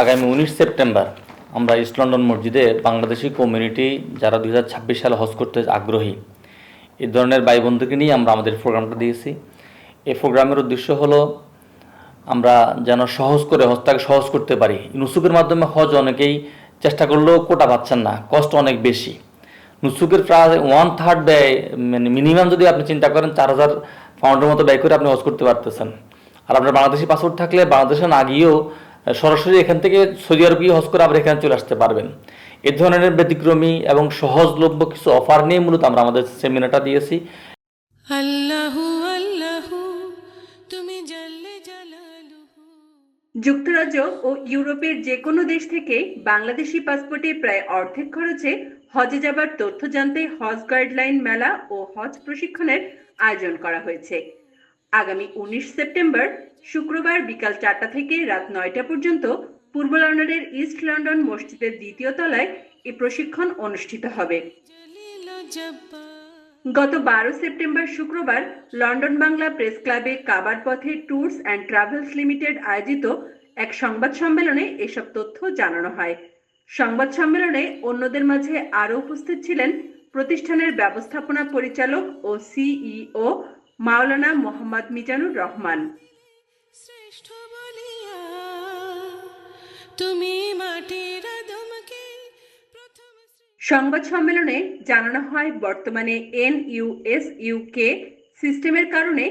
আগামী উনিশ সেপ্টেম্বর আমরা ইস্ট লন্ডন মসজিদে বাংলাদেশি কমিউনিটি যারা দুই সালে হজ করতে আগ্রহী এই ধরনের ভাই বন্ধুকে নিয়ে আমরা আমাদের প্রোগ্রামটা দিয়েছি। এই প্রোগ্রামের উদ্দেশ্য হলো আমরা যেন সহজ করে হজটাকে সহজ করতে পারি। নুসুকের মাধ্যমে হজ অনেকেই চেষ্টা করলেও কোটা পাচ্ছেন না, কষ্ট অনেক বেশি। নুসুকের প্রায় ওয়ান থার্ড ব্যয় মানে মিনিমাম যদি আপনি চিন্তা করেন, চার হাজার পাউন্ডের মতো ব্যয় করে আপনি হজ করতে পারতেছেন। আর আপনার বাংলাদেশি পাসপোর্ট থাকলে বাংলাদেশে না গিয়েও সরাসরি এখান থেকে সৌদি আরব গিয়ে হজ করে আবার এখানে চলে আসতে পারবেন। এ ধরনের ব্যতিক্রমী এবং সহজলভ্য কিছু অফার নিয়ে মূলত আমরা আমাদের সেমিনারটা দিয়েছি। আল্লাহু আল্লাহু তুমি যুক্তরাজ্য ও ইউরোপের যে কোনো দেশ থেকে বাংলাদেশি পাসপোর্টে প্রায় অর্ধেক খরচে হজে যাবার তথ্য জানতে হজ গাইডলাইন মেলা ও হজ প্রশিক্ষণের আয়োজন করা হয়েছে। আগামী উনিশ সেপ্টেম্বর শুক্রবার বিকাল চারটা থেকে রাত নয়টা পর্যন্ত পূর্ব লন্ডনের ইস্ট লন্ডন মসজিদের দ্বিতীয় তলায় এই প্রশিক্ষণ অনুষ্ঠিত হবে। গত বারো সেপ্টেম্বর শুক্রবার লন্ডন বাংলা প্রেস ক্লাবে কাবার পথে ট্যুরস অ্যান্ড ট্রাভেলস লিমিটেড আয়োজিত এক সংবাদ সম্মেলনে এসব তথ্য জানানো হয়। সংবাদ সম্মেলনে অন্যদের মাঝে আরও উপস্থিত ছিলেন প্রতিষ্ঠানের ব্যবস্থাপনা পরিচালক ও সিইও মাওলানা মোহাম্মদ মিজানুর রহমান। শ্রেষ্ঠ বলিয়া তুমি মাটির সংবাদ সম্মেলনে জানানো হয় বর্তমানে এনইউএস ইউকে সিস্টেমের কারণে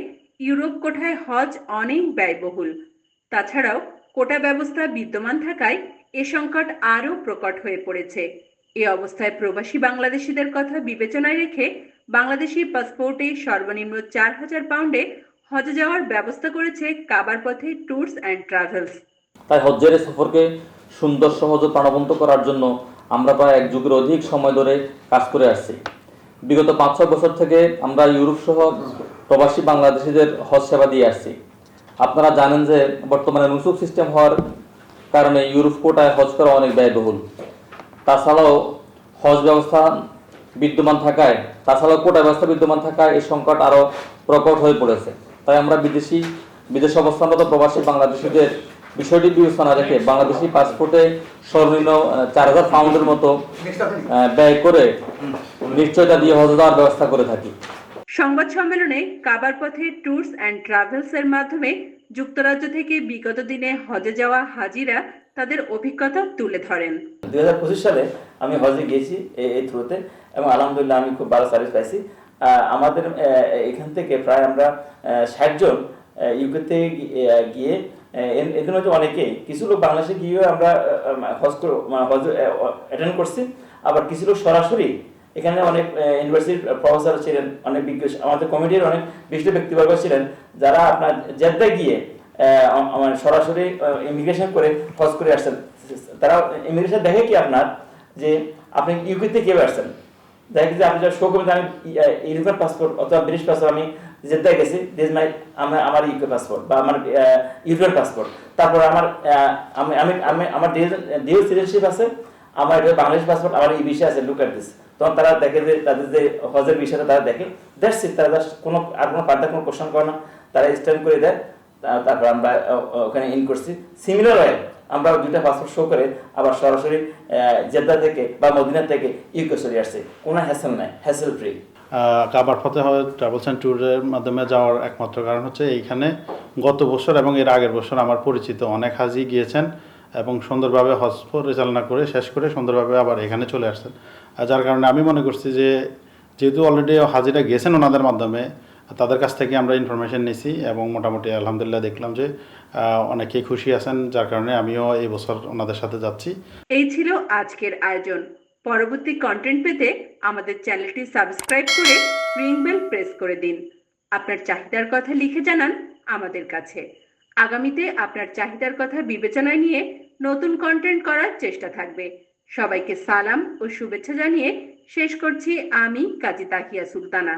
ইউরোপ কোঠায় হজ অনেক ব্যয়বহুল। তাছাড়াও কোটা ব্যবস্থা বিদ্যমান থাকায় এ সংকট আরও প্রকট হয়ে পড়েছে। এ অবস্থায় প্রবাসী বাংলাদেশিদের কথা বিবেচনায় রেখে বাংলাদেশি পাসপোর্টে সর্বনিম্ন চার হাজার পাউন্ডে হজে যাওয়ার ব্যবস্থা করেছে কাবার পথে ট্যুরস অ্যান্ড ট্রাভেলস। তাই হজ্জের সফরকে সুন্দর, সহজ ও প্রাণবন্ত করার জন্য আমরা প্রায় এক যুগের অধিক সময় ধরে কাজ করে আসছি। বিগত পাঁচ ছয় বছর থেকে আমরা ইউরোপ সহ প্রবাসী বাংলাদেশিদের হজ সেবা দিয়ে আসছি। আপনারা জানেন যে বর্তমানে নুসুক সিস্টেম হওয়ার কারণে ইউরোপ কোটায় হজ করা অনেক ব্যয়বহুল। তাছাড়াও হজ ব্যবস্থা বিদ্যমান থাকায় তাছাড়াও কোটা ব্যবস্থা বিদ্যমান থাকায় এই সংকট আরও প্রকট হয়ে পড়েছে। তাই আমরা বিদেশি, বিদেশ অবস্থানরত প্রবাসী বাংলাদেশিদের বিষয়টি বিবেচনা রেখে বাংলাদেশি পাসপোর্টে সর্বনিম্ন চার হাজার পাউন্ডের মতো ব্যয় করে নিশ্চয়তা দিয়ে হজ যাওয়ার ব্যবস্থা করে থাকি। সংবাদ সম্মেলনে কাবার পথে ট্যুরস অ্যান্ড ট্রাভেলস এর মাধ্যমে যুক্তরাজ্য থেকে বিগত দিনে হজে যাওয়া হাজিরা তাদের অভিজ্ঞতা তুলে ধরেন। দুই হাজার পঁচিশ সালে আমি হজে গিয়েছি এই থ্রুতে এবং আলহামদুলিল্লাহ আমি খুব ভালো সার্ভিস পাইছি। আমাদের এখান থেকে প্রায় আমরা ষাটজন ইউকেতে গিয়ে এখানে হচ্ছে অনেকেই। কিছু লোক বাংলাদেশে গিয়েও আমরা হজ মানে হজ অ্যাটেন্ড করছি। আবার কিছু লোক সরাসরি এখানে অনেক ইউনিভার্সিটির প্রফেসর ছিলেন, অনেক বিজ্ঞ আমাদের কমিটির অনেক বিশিষ্ট ব্যক্তিবর্গ ছিলেন, যারা আপনার জেদ্দায় গিয়ে আমার সরাসরি ইমিগ্রেশন করে হজ করে আসছেন। তারা ইমিগ্রেশন দেখে কি আপনার? যে আপনি ইউকেতে কীভাবে আসছেন? দেখে যে আপনি শো করবেন আমি ইউরোপিয়ান পাসপোর্ট অথবা ব্রিটিশ পাসপোর্ট আমি জেদ্দায় গেছি। দিস মাই আমার আমার ইউকে পাসপোর্ট বা আমার ইউরোপিয়ান পাসপোর্ট তারপর আমার আমি আমি আমি, আমার ডিউ সিটিজেনশিপ আছে। আমার এটা বাংলাদেশ পাসপোর্ট আমার এই বিষয় আছে লুক অ্যাট দিস তখন তারা দেখে যে, তাদের যে হজের বিষয়টা তারা দেখে। ইট তারা কোনো, আর কোনো পার্দার কোনো কোশ্চেন করে না। তারা স্ট্যান্ড করে দেয়। তারপর আমরা ওখানে ইন করছি। সিমিলার ওয়ে আমরা দুইটা পাসপোর্ট শো করে আবার সরাসরি জেদ্দা থেকে বা মদিনা থেকে ইউকে চলে আসছি। কোনো হ্যাসেল নাই হ্যাসেল ফ্রি কাবার ফতে হয় ট্রাভেলস অ্যান্ড ট্যুরের মাধ্যমে যাওয়ার একমাত্র কারণ হচ্ছে এইখানে গত বছর এবং এর আগের বছর আমার পরিচিত অনেক হাজি গিয়েছেন এবং সুন্দরভাবে হজ পরিচালনা করে শেষ করে সুন্দরভাবে আবার এখানে চলে আসছেন। যার কারণে আমি মনে করছি যে, যেহেতু অলরেডি হাজিরা গেছেন ওনাদের মাধ্যমে তাদের কাছ থেকে আমরা ইনফরমেশন নিয়েছি এবং মোটামুটি আলহামদুলিল্লাহ দেখলাম যে অনেকেই খুশি আছেন, যার কারণে আমিও এই বছর ওনাদের সাথে যাচ্ছি। এই ছিল আজকের আয়োজন। পরবর্তী কন্টেন্ট পেতে আমাদের চ্যানেলটি সাবস্ক্রাইব করে রিং বেল প্রেস করে দিন। আপনার চাহিদার কথা লিখে জানান আমাদের কাছে। আগামীতে আপনার চাহিদার কথা বিবেচনায় নিয়ে নতুন কন্টেন্ট করার চেষ্টা থাকবে। সবাইকে সালাম ও শুভেচ্ছা জানিয়ে শেষ করছি আমি কাজী তাকিয়া সুলতানা।